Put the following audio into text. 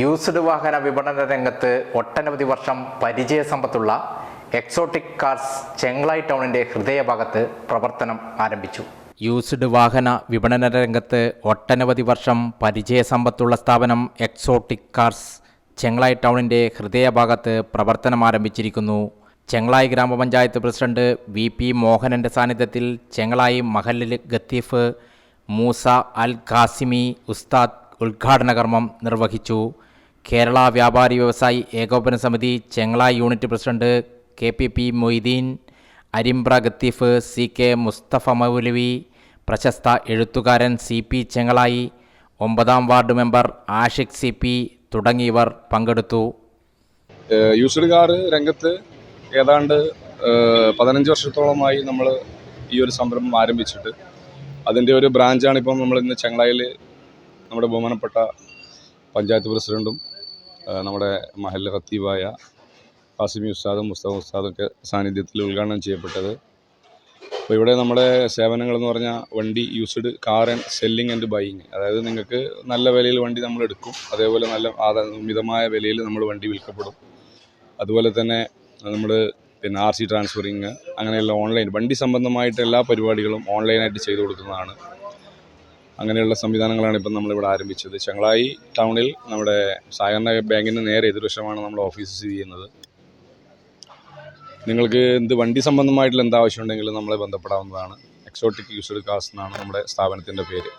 Used വാഹന വിപണന രംഗത്ത് ഒട്ടനവധി വർഷം പരിചയസമ്പത്തുള്ള എക്സോട്ടിക് കാർസ് ചെങ്ങളായി ടൗണിന്റെ ഹൃദയഭാഗത്ത് പ്രവർത്തനം ആരംഭിച്ചു. യൂസ്ഡ് വാഹന വിപണന രംഗത്ത് ഒട്ടനവധി വർഷം പരിചയസമ്പത്തുള്ള സ്ഥാപനം എക്സോട്ടിക് കാർസ് ചെങ്ങളായി ടൗണിന്റെ ഹൃദയഭാഗത്ത് പ്രവർത്തനം ആരംഭിച്ചിരിക്കുന്നു. ചെങ്ങളായി ഗ്രാമപഞ്ചായത്ത് പ്രസിഡന്റ് വി പി മോഹനന്റെ സാന്നിധ്യത്തിൽ ചെങ്ങളായി മഹല്ലിൽ ഗത്തീഫ് മൂസ അൽ ഖാസിമി ഉസ്താദ് ഉദ്ഘാടന കർമ്മം നിർവഹിച്ചു. കേരള വ്യാപാരി വ്യവസായി ഏകോപന സമിതി Chengala unit president K P P Moideen Arimbra ഗത്തീഫ് C K Mustafa മൗലവി പ്രശസ്ത എഴുത്തുകാരൻ സി പി ചെങ്ങളായി ഒമ്പതാം ward member Ashiq C P തുടങ്ങിയവർ പങ്കെടുത്തു. ഏഹ് യൂസ്ഡ് കാർ രംഗത്ത് ഏതാണ്ട് പതിനഞ്ച് വർഷത്തോളമായി നമ്മൾ ഈ ഒരു സംരംഭം ആരംഭിച്ചിട്ട് അതിന്റെ ഒരു ബ്രാഞ്ചാണ് ഇപ്പം നമ്മൾ ഇന്ന് ചെങ്ങളായിൽ നമ്മുടെ ബഹുമാനപ്പെട്ട പഞ്ചായത്ത് പ്രസിഡന്റും നമ്മുടെ മഹല്ല ഖത്തീബായ ഖാസിമി ഉസ്താദും മുസ്തഫ ഉസ്താദും ഒക്കെ സാന്നിധ്യത്തിൽ ഉദ്ഘാടനം ചെയ്യപ്പെട്ടത്. അപ്പോൾ ഇവിടെ നമ്മുടെ സേവനങ്ങൾ എന്ന് പറഞ്ഞാൽ വണ്ടി used car and selling and buying അതായത് നിങ്ങൾക്ക് നല്ല വിലയിൽ വണ്ടി നമ്മൾ എടുക്കും. അതേപോലെ നല്ല മിതമായ വിലയിൽ നമ്മൾ വണ്ടി വിൽക്കപ്പെടും. അതുപോലെ തന്നെ നമ്മൾ പിന്നെ ആർ സി ട്രാൻസ്ഫറിങ് അങ്ങനെയുള്ള ഓൺലൈൻ വണ്ടി സംബന്ധമായിട്ട് എല്ലാ പരിപാടികളും ഓൺലൈനായിട്ട് ചെയ്തു കൊടുക്കുന്നതാണ്. അങ്ങനെയുള്ള സംവിധാനങ്ങളാണ് ഇപ്പം നമ്മളിവിടെ ആരംഭിച്ചത്. ചങ്ങളായി ടൗണിൽ നമ്മുടെ സഹകരണ ബാങ്കിന് നേരെ എതിർവശമാണ് നമ്മൾ ഓഫീസ് സ്ഥിതി ചെയ്യുന്നത്. നിങ്ങൾക്ക് എന്ത് വണ്ടി സംബന്ധമായിട്ടുള്ള എന്ത് ആവശ്യമുണ്ടെങ്കിലും നമ്മളെ ബന്ധപ്പെടാവുന്നതാണ്. എക്സോട്ടിക് യൂസ്ഡ് കാസ് എന്നാണ് നമ്മുടെ സ്ഥാപനത്തിന്റെ പേര്.